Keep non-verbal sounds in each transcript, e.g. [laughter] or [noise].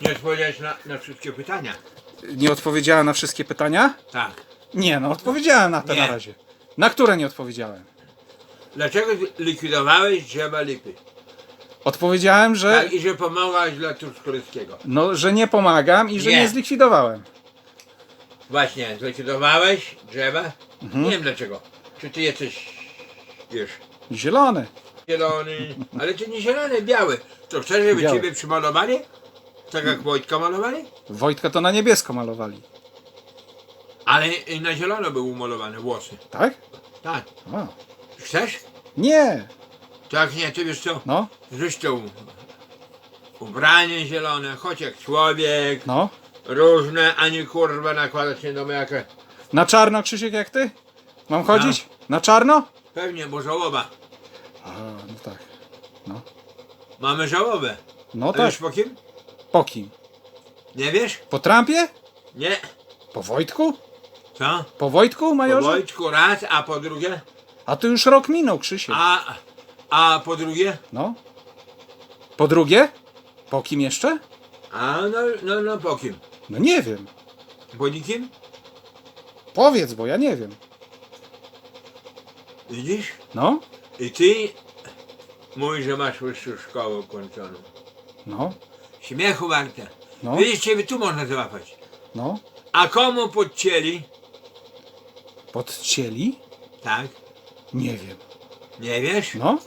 Nie odpowiedziałeś na, na wszystkie pytania. Nie odpowiedziałem na wszystkie pytania? Tak. Nie, no odpowiedziałem na te Nie. na razie. Na które nie odpowiedziałem? Dlaczego likwidowałeś drzewa lipy? Odpowiedziałem, że, Tak, i że pomogłaś dla Truskolaskiego. no, że nie pomagam i że Nie. nie zlikwidowałem. Właśnie, zlikwidowałeś drzewa. Mhm. Nie wiem dlaczego. Czy ty jesteś, wiesz, Zielony. zielony, ale ty nie zielony, biały. To chcesz, żeby Biały. ciebie przymalowali? Tak jak Wojtka malowali? Wojtka to na niebiesko malowali. Ale i na zielono był umalowany włosy. Tak? Tak. O. Chcesz? Nie. Tak, nie, ty wiesz co? No, Zresztą ubranie zielone, choć jak człowiek, no. różne, a nie kurwa nakładać się do jaka. Na czarno, Krzysiek, jak ty? Mam chodzić? Na czarno? Pewnie, bo żałoba. A, no tak. No, Mamy żałobę. no A tak. wiesz po kim? Po kim? Nie wiesz? Po Trumpie? Nie. Po Wojtku? Co? Po Wojtku, Po majorze? Wojtku raz, a po drugie? A to już rok minął, Krzysiek. A, a po drugie? No. Po drugie? Po kim jeszcze? A no, no, no po kim? No nie wiem. Po nikim? Powiedz, bo ja nie wiem. Widzisz? No, I ty mówisz, że masz wyższą szkołę ukończoną. no, Śmiechu warte. no, Widzisz, ciebie tu można złapać. no. A komu podcięli? Podcięli? Tak. Nie wiem. Nie wiesz? No.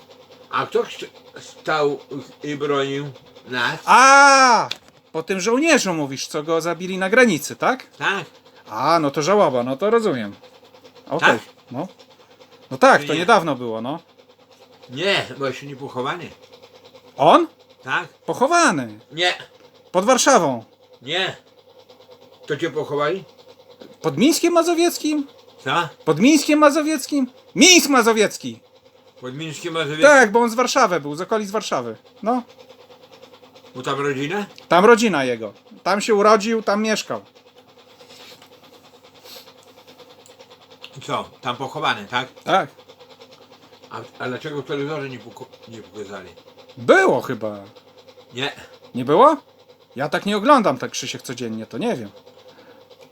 A kto st- stał i bronił nas? A! Po tym żołnierzu mówisz, co go zabili na granicy, tak? Tak. A, no to żałoba, no to rozumiem. Okej, Tak? no. No tak, Czy to nie? niedawno było, no. Nie, bo jeszcze nie pochowany. On? Tak? Pochowany. Nie, Pod Warszawą. nie. To cię pochowali? Pod Mińskiem Mazowieckim? Co? Pod Mińskiem Mazowieckim? Mińsk Mazowiecki! Pod Mińskiem Mazowieckim? Tak, bo on z Warszawy był, z okolic Warszawy. No, Bo tam rodzina? tam rodzina jego. Tam się urodził, tam mieszkał. I Co? Tam pochowany, tak? Tak. A, a dlaczego w telewizorze nie, poko- nie pokazali? Było chyba. Nie. Nie było? Ja tak nie oglądam tak Krzysiek codziennie, to nie wiem.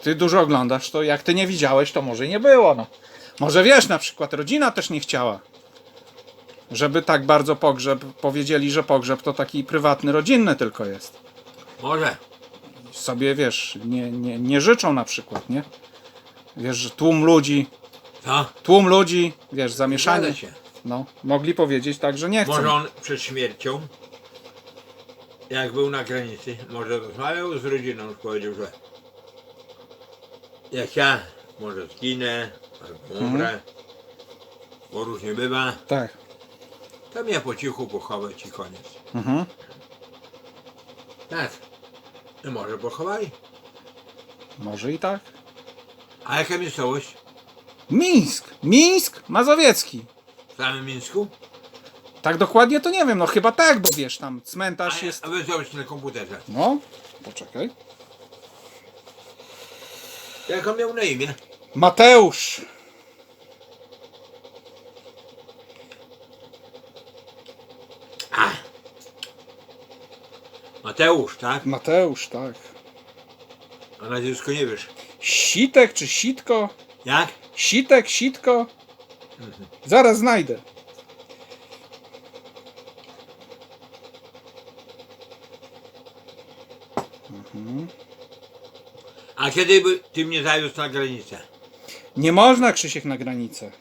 Ty dużo oglądasz, to jak ty nie widziałeś, to może i nie było, no. Może wiesz, na przykład rodzina też nie chciała. Żeby tak bardzo pogrzeb, powiedzieli, że pogrzeb to taki prywatny, rodzinny tylko jest. Może. Sobie, wiesz, nie, nie, nie życzą na przykład, nie? Wiesz, że tłum ludzi, Co? tłum ludzi, wiesz, zamieszanie. Zgadza się. No, mogli powiedzieć tak, że nie chcą. Może on przed śmiercią, jak był na granicy, może rozmawiał z rodziną, już powiedział, że jak ja może zginę, albo umrę, bo różnie bywa, Tak. to mnie po cichu pochować i koniec. Mhm. Tak. No może pochowali. Może i tak. A jaka miejscowość? Mińsk! Mińsk Mazowiecki. W samym Mińsku? Tak dokładnie to nie wiem, no chyba tak, bo wiesz, tam cmentarz A, jest... a wy zobacz na komputerze. No, poczekaj. Jak on miał na imię? Mateusz. A. Mateusz, tak? Mateusz, tak. A nazwisko nie wiesz. Sitek czy sitko? Jak? Sitek, sitko? Zaraz znajdę. A kiedy by ty mnie zawiózł na granicę? Nie można Krzysiek na granicę.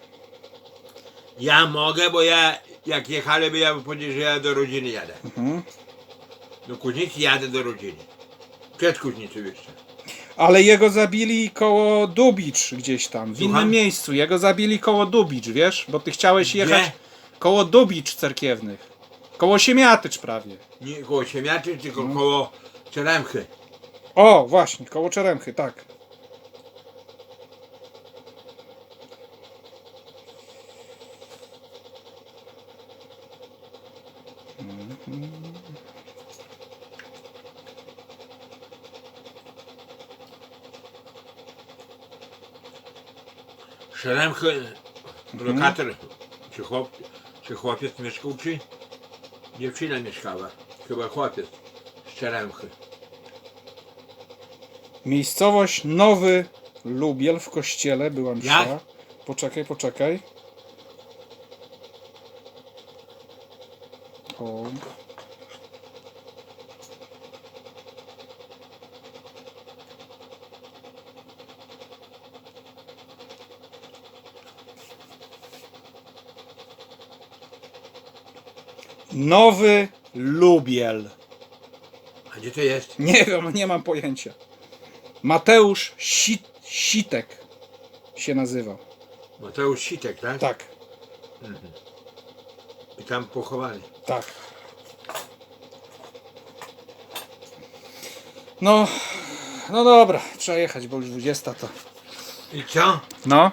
Ja mogę, bo ja jak jechaliby, ja bym powiedział, że ja do rodziny jadę. Mhm. Do Kuźnicy jadę do rodziny. Przed Kuźnicą jeszcze. Ale jego zabili koło Dubicz gdzieś tam, w Słucham? innym miejscu. Jego zabili koło Dubicz, wiesz? Bo ty chciałeś jechać Gdzie? koło Dubicz cerkiewnych. Koło Siemiatycz prawie. Nie koło Siemiaczy, tylko Mhm. koło Czeremchy. O, właśnie, koło Czeremchy, tak. Czeremchy, lokator, czy, chłop, czy chłopiec mieszkał, czy dziewczyna mieszkała. Chyba chłopiec z Czeremchy. Miejscowość Nowy Lubiel w kościele była msza. Jak? Poczekaj, poczekaj. O. Nowy Lubiel. A gdzie to jest? Nie wiem, nie mam pojęcia. Mateusz Sit Sitek się nazywał. Mateusz Sitek, tak? Tak, I tam pochowali. tak. No, no dobra, trzeba jechać, bo już 20 to. I co? No,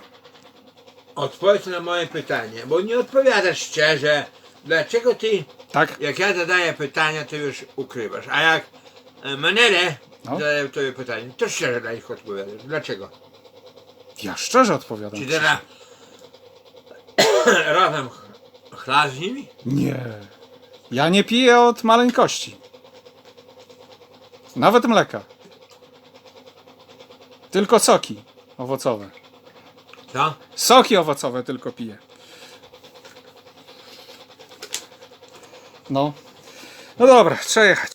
Odpowiedz na moje pytanie, bo nie odpowiadasz szczerze. Dlaczego ty, tak? jak ja zadaję pytania, to już ukrywasz, a jak e, Menele No. zadaje tobie pytanie, to szczerze dla nich odpowiadasz. Dlaczego? Ja szczerze odpowiadam. Czy teraz [coughs] razem ch- chlasz z nimi? Nie. Ja nie piję od maleńkości. Nawet mleka. Tylko soki owocowe. Co? Soki owocowe tylko piję. No. No dobra, trzeba jechać.